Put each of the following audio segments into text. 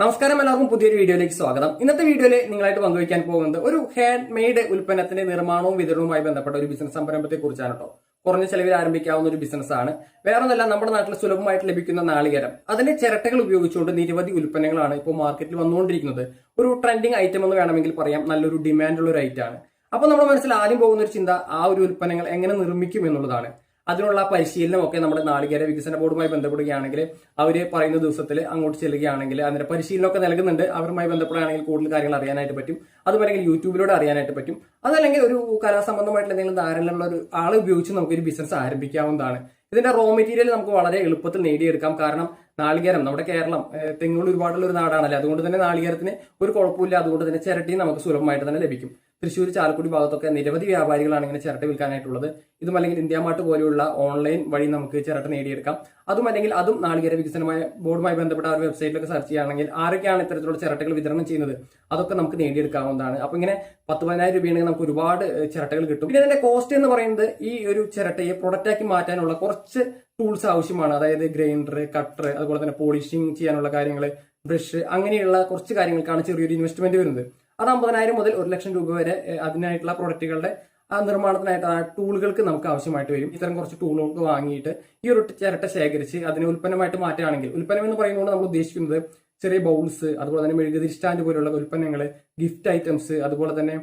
നമസ്കാരം എല്ലാവർക്കും പുതിയൊരു വീഡിയോയിലേക്ക് സ്വാഗതം. ഇന്നത്തെ വീഡിയോയിൽ നിങ്ങളായിട്ട് പങ്കുവയ്ക്കാൻ പോകുന്നത് ഒരു ഹാൻഡ് മെയ്ഡ് ഉൽപ്പന്നത്തിന്റെ നിർമ്മാണവും വിതരണവുമായി ബന്ധപ്പെട്ട ഒരു ബിസിനസ് സംരംഭത്തെ കുറിച്ചാണ് കേട്ടോ കുറഞ്ഞ ചെലവിൽ ആരംഭിക്കാവുന്ന ഒരു ബിസിനസ് ആണ്. വേറെ ഒന്നല്ല നമ്മുടെ നാട്ടിൽ സുലഭമായിട്ട് ലഭിക്കുന്ന നാളികേരം. അതിന്റെ ചിരട്ടകൾ ഉപയോഗിച്ചുകൊണ്ട് നിരവധി ഉൽപ്പന്നങ്ങളാണ് ഇപ്പോൾ മാർക്കറ്റിൽ വന്നുകൊണ്ടിരിക്കുന്നത്. ഒരു ട്രെൻഡിങ് ഐറ്റം എന്ന് വേണമെങ്കിൽ പറയാം. നല്ലൊരു ഡിമാൻഡുള്ള ഒരു ഐറ്റമാണ് അപ്പോൾ അപ്പൊ നമ്മുടെ മനസ്സിൽ ആദ്യം പോകുന്ന ഒരു ചിന്ത ആ ഒരു ഉൽപ്പന്നങ്ങൾ എങ്ങനെ നിർമ്മിക്കും എന്നുള്ളതാണ്. അതിനുള്ള പരിശീലനമൊക്കെ നമ്മുടെ നാളികേര വികസന ബോർഡുമായി ബന്ധപ്പെടുകയാണെങ്കിൽ അവർ പറയുന്ന ദിവസത്തിൽ അങ്ങോട്ട് ചെല്ലുകയാണെങ്കിൽ അതിന്റെ പരിശീലനമൊക്കെ നൽകുന്നുണ്ട്. അവരുമായി ബന്ധപ്പെടുകയാണെങ്കിൽ കൂടുതൽ കാര്യങ്ങൾ അറിയാനായിട്ട് പറ്റും. അതുമല്ലെങ്കിൽ യൂട്യൂബിലൂടെ അറിയാനായിട്ട് പറ്റും. അതല്ലെങ്കിൽ ഒരു കലാസംബന്ധമായിട്ടുള്ള എന്തെങ്കിലും ധാരണയുള്ള ഒരു ആളെ ഉപയോഗിച്ച് നമുക്ക് ഒരു ബിസിനസ് ആരംഭിക്കാവുന്നതാണ്. ഇതിന്റെ റോ മെറ്റീരിയൽ നമുക്ക് വളരെ എളുപ്പത്തിൽ നേടിയെടുക്കാം. കാരണം നാളികേരം നമ്മുടെ കേരളം തെങ്ങുകൾ ഒരുപാടുള്ള ഒരു നാടാണല്ലേ? അതുകൊണ്ട് തന്നെ നാളികേരത്തിന് ഒരു കുഴപ്പമില്ല. അതുകൊണ്ട് തന്നെ ചിരട്ടിയും നമുക്ക് സുലഭമായിട്ട് തന്നെ ലഭിക്കും. തൃശ്ശൂർ ചാലക്കുടി ഭാഗത്തൊക്കെ നിരവധി വ്യാപാരികളാണ് ഇങ്ങനെ ചിരട്ട വിൽക്കാനായിട്ടുള്ളത്. ഇതും അല്ലെങ്കിൽ ഇന്ത്യ മാർട്ട് പോലെയുള്ള ഓൺലൈൻ വഴി നമുക്ക് ചിരട്ട നേടിയെടുക്കാം. അതും അല്ലെങ്കിൽ അതും നാളികേര വികസനമായ ബോർഡുമായി ബന്ധപ്പെട്ട ആ ഒരു വെബ്സൈറ്റിലൊക്കെ സെർച്ച് ചെയ്യുകയാണെങ്കിൽ ആരൊക്കെയാണ് ഇത്തരത്തിലുള്ള ചിരട്ടകൾ വിതരണം ചെയ്യുന്നത് അതൊക്കെ നമുക്ക് നേടിയെടുക്കാവുന്നതാണ്. അപ്പൊ ഇങ്ങനെ പത്ത് പതിനായിരം രൂപയാണെങ്കിൽ നമുക്ക് ഒരുപാട് ചിരട്ടകൾ കിട്ടും. പിന്നെ ഇതിന്റെ കോസ്റ്റ് എന്ന് പറയുന്നത് ഈ ഒരു ചിരട്ടയെ പ്രൊഡക്റ്റാക്കി മാറ്റാനുള്ള കുറച്ച് ടൂൾസ് ആവശ്യമാണ്. അതായത് ഗ്രൈൻഡർ കട്ടർ അതുപോലെ തന്നെ പോളിഷിംഗ് ചെയ്യാനുള്ള കാര്യങ്ങൾ ബ്രഷ് അങ്ങനെയുള്ള കുറച്ച് കാര്യങ്ങൾക്കാണ് ചെറിയൊരു ഇൻവെസ്റ്റ്മെന്റ് വരുന്നത്. അത് അമ്പതിനായിരം മുതൽ ഒരു ലക്ഷം രൂപ വരെ അതിനായിട്ടുള്ള പ്രൊഡക്റ്റുകളുടെ ആ നിർമ്മാണത്തിനായിട്ട് ആ ടൂളുകൾക്ക് നമുക്ക് ആവശ്യമായിട്ട് വരും. ഇത്തരം കുറച്ച് ടൂളുകൾക്ക് വാങ്ങിയിട്ട് ഈ ഒരു ചിരട്ട ശേഖരിച്ച് അതിനെ ഉൽപ്പന്നമായിട്ട് മാറ്റുകയാണെങ്കിൽ ഉൽപ്പന്നം എന്ന് പറയുന്നത് നമ്മൾ ഉദ്ദേശിക്കുന്നത് ചെറിയ ബൗൾസ് അതുപോലെ തന്നെ മെഴുകുതിരി സ്റ്റാൻഡ് പോലുള്ള ഉൽപ്പന്നങ്ങൾ ഗിഫ്റ്റ് ഐറ്റംസ് അതുപോലെ തന്നെ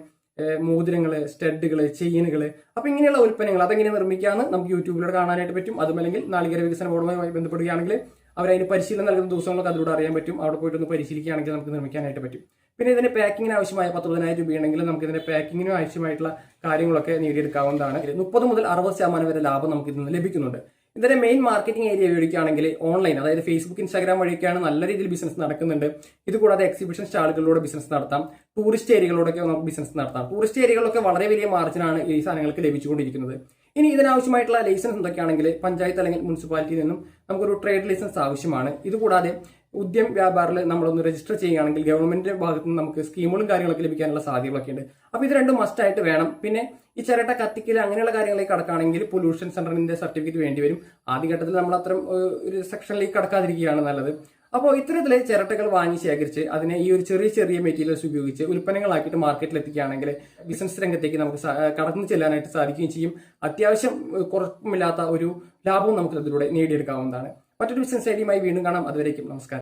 മോതിരങ്ങൾ സ്റ്റഡുകൾ ചെയിനുകൾ അപ്പൊ ഇങ്ങനെയുള്ള ഉൽപ്പന്നങ്ങൾ അതെങ്ങനെ നിർമ്മിക്കാന്ന് നമുക്ക് യൂട്യൂബിലൂടെ കാണാനായിട്ട് പറ്റും. അതുമല്ലെങ്കിൽ നാളികേര വികസന ബോർഡുമായി ബന്ധപ്പെടുകയാണെങ്കിൽ അവരതിന് പരിശീലനം നൽകുന്ന ദിവസങ്ങളൊക്കെ അതിലൂടെ അറിയാൻ പറ്റും. അവിടെ പോയിട്ട് ഒന്ന് പരിശീലിക്കുകയാണെങ്കിൽ നമുക്ക് നിർമ്മിക്കാനായിട്ട് പറ്റും. പിന്നെ ഇതിന്റെ പാക്കിങ്ങിന് ആവശ്യമായ പത്ത് പതിനായിരം രൂപയാണെങ്കിൽ നമുക്ക് ഇതിന്റെ പാക്കിങ്ങിനും ആവശ്യമായിട്ടുള്ള കാര്യങ്ങളൊക്കെ നേടിയെടുക്കാവുന്നതാണ്. മുപ്പത് മുതൽ അറുപത് ശതമാനം വരെ ലാഭം നമുക്ക് ഇതിൽ നിന്ന് ലഭിക്കുന്നുണ്ട്. ഇതിന്റെ മെയിൻ മാർക്കറ്റിംഗ് ഏരിയ ഉപയോഗിക്കുകയാണെങ്കിൽ ഓൺലൈൻ അതായത് ഫേസ്ബുക്ക് ഇൻസ്റ്റാഗ്രാം വഴിയൊക്കെയാണ് നല്ല രീതിയിൽ ബിസിനസ് നടക്കുന്നുണ്ട്. ഇത് കൂടാതെ എക്സിബിഷൻ സ്റ്റാളുകളിലൂടെ ബിസിനസ് നടത്താം. ടൂറിസ്റ്റ് ഏരിയകളിലൂടെയൊക്കെ നമുക്ക് ബിസിനസ് നടത്താം. ടൂറിസ്റ്റ് ഏരിയകളിലൊക്കെ വളരെ വലിയ മാർജിനാണ് ഈ സാധനങ്ങൾക്ക് ലഭിച്ചുകൊണ്ടിരിക്കുന്നത്. ഇനി ഇതിനാവശ്യമായിട്ടുള്ള ലൈസൻസ് എന്തൊക്കെയാണെങ്കിൽ പഞ്ചായത്ത് അല്ലെങ്കിൽ മുനിസിപ്പാലിറ്റിയിൽ നിന്നും നമുക്കൊരു ട്രേഡ് ലൈസൻസ് ആവശ്യമാണ്. ഇതുകൂടാതെ ഉദ്യം വ്യാപാരിൽ നമ്മളൊന്ന് രജിസ്റ്റർ ചെയ്യുകയാണെങ്കിൽ ഗവൺമെന്റിന്റെ ഭാഗത്ത് നിന്ന് നമുക്ക് സ്കീമുകളും കാര്യങ്ങളൊക്കെ ലഭിക്കാനുള്ള സാധ്യതകളൊക്കെ ഉണ്ട് അപ്പൊ ഇത് രണ്ടും മസ്റ്റ് ആയിട്ട് വേണം. പിന്നെ ഈ ചിരട്ട കത്തിക്കൽ അങ്ങനെയുള്ള കാര്യങ്ങളിലേക്ക് കടക്കുകയാണെങ്കിൽ പൊല്യൂഷൻ സെന്ററിന്റെ സർട്ടിഫിക്കറ്റ് വേണ്ടി വരും. ആദ്യഘട്ടത്തിൽ നമ്മൾ അത്തരം ഒരു സെക്ഷനിലേക്ക് കടക്കാതിരിക്കുകയാണ് നല്ലത്. അപ്പോൾ ഇത്തരത്തിൽ ചിരട്ടകൾ വാങ്ങി ശേഖരിച്ച് അതിനെ ഈ ഒരു ചെറിയ ചെറിയ മെറ്റീരിയൽസ് ഉപയോഗിച്ച് ഉൽപ്പന്നങ്ങളാക്കിയിട്ട് മാർക്കറ്റിൽ എത്തിക്കുകയാണെങ്കിൽ ബിസിനസ് രംഗത്തേക്ക് നമുക്ക് കടന്നു ചെല്ലാനായിട്ട് സാധിക്കുകയും ചെയ്യും. അത്യാവശ്യം ഏഹ്, ഒരു ലാഭവും നമുക്ക് അതിലൂടെ നേടിയെടുക്കാവുന്നതാണ്. മറ്റൊരു ബിസിനസ് ഐഡിയുമായി വീണ്ടും കാണാം. അതുവരേക്കും നമസ്കാരം.